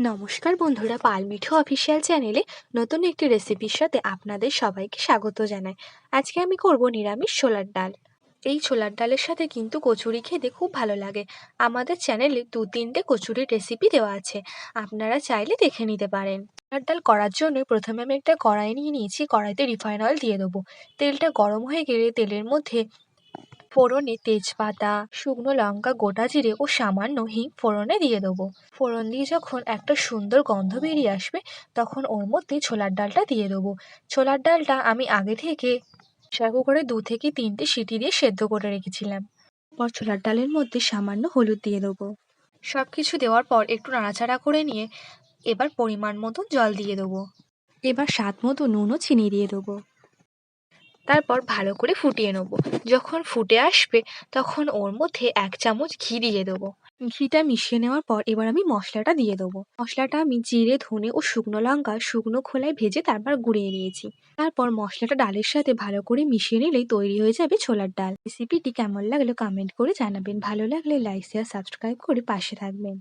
নমস্কার বন্ধুরা পালমিঠু অফিসিয়াল চ্যানেলে নতুন একটি রেসিপির সাথে আপনাদের সবাইকে স্বাগত জানাই। আজকে আমি করব নিরামিষ ছোলার ডাল। এই ছোলার ডালের সাথে কিন্তু কচুরি খেতে খুব ভালো লাগে। আমাদের চ্যানেলে দু তিনটে কচুরির রেসিপি দেওয়া আছে। আপনারা চাইলে দেখে নিতে পারেন। ছোলার ডাল করার জন্য প্রথমে আমি একটা কড়াই নিয়ে নিয়েছি। কড়াইতে রিফাইন অয়েল দিয়ে দেবো। তেলটা গরম হয়ে গেলে তেলের মধ্যে ফোড়নে তেজপাতা, শুকনো লঙ্কা, গোটা জিরে ও সামান্য হিং ফোড়নে দিয়ে দেবো। ফোড়ন দিয়ে যখন একটা সুন্দর গন্ধ বেরিয়ে আসবে, তখন ওর মধ্যে ছোলার ডালটা দিয়ে দেবো। ছোলার ডালটা আমি আগে থেকে প্রেসার কুকারে দু থেকে তিনটে সিটি দিয়ে সেদ্ধ করে রেখেছিলাম। পর ছোলার ডালের মধ্যে সামান্য হলুদ দিয়ে দেবো। সব কিছু দেওয়ার পর একটু নাড়াচাড়া করে নিয়ে এবার পরিমাণ মতো জল দিয়ে দেবো। এবার স্বাদ মতো নুনও চিনি দিয়ে দেবো। তারপর ভালো করে ফুটিয়ে নেব। যখন ফুটে আসবে, তখন ওর মধ্যে এক চামচ ঘি দিয়ে দেবো। ঘিটা মিশিয়ে নেওয়ার পর এবার আমি মশলাটা দিয়ে দেবো। মশলাটা আমি জিরে, ধনে ও শুকনো লঙ্কা শুকনো খোলায় ভেজে তারপর গুঁড়িয়ে নিয়েছি। তারপর মশলাটা ডালের সাথে ভালো করে মিশিয়ে নিলেই তৈরি হয়ে যাবে ছোলার ডাল। রেসিপিটি কেমন লাগল কমেন্ট করে জানাবেন। ভালো লাগলে লাইক, শেয়ার, সাবস্ক্রাইব করে পাশে থাকবেন।